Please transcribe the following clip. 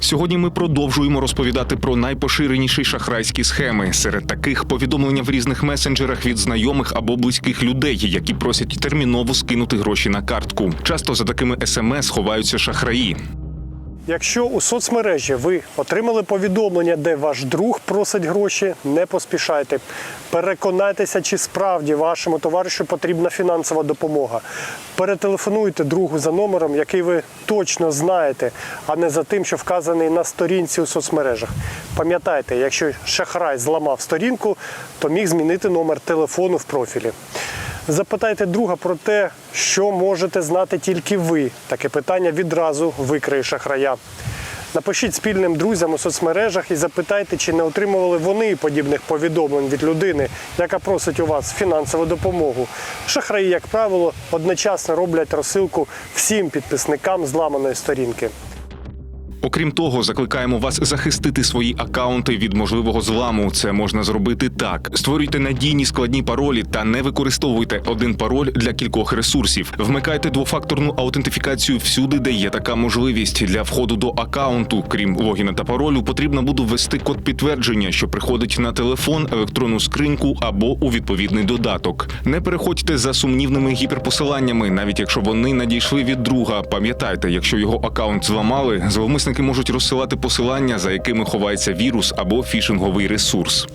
Сьогодні ми продовжуємо розповідати про найпоширеніші шахрайські схеми. Серед таких повідомлення в різних месенджерах від знайомих або близьких людей, які просять терміново скинути гроші на картку. Часто за такими смс ховаються шахраї. Якщо у соцмережі ви отримали повідомлення, де ваш друг просить гроші, не поспішайте. Переконайтеся, чи справді вашому товаришу потрібна фінансова допомога. Перетелефонуйте другу за номером, який ви точно знаєте, а не за тим, що вказаний на сторінці у соцмережах. Пам'ятайте, якщо шахрай зламав сторінку, то міг змінити номер телефону в профілі. Запитайте друга про те, що можете знати тільки ви. Таке питання відразу викриє шахрая. Напишіть спільним друзям у соцмережах і запитайте, чи не отримували вони подібних повідомлень від людини, яка просить у вас фінансову допомогу. Шахраї, як правило, одночасно роблять розсилку всім підписникам зламаної сторінки. Окрім того, закликаємо вас захистити свої акаунти від можливого зламу. Це можна зробити так: створюйте надійні складні паролі та не використовуйте один пароль для кількох ресурсів. Вмикайте двофакторну аутентифікацію всюди, де є така можливість. Для входу до акаунту, крім логіна та паролю, потрібно буде ввести код підтвердження, що приходить на телефон, електронну скриньку або у відповідний додаток. Не переходьте за сумнівними гіперпосиланнями, навіть якщо вони надійшли від друга. Пам'ятайте, якщо його акаунт зламали, зловмисники можуть розсилати посилання, за якими ховається вірус або фішинговий ресурс.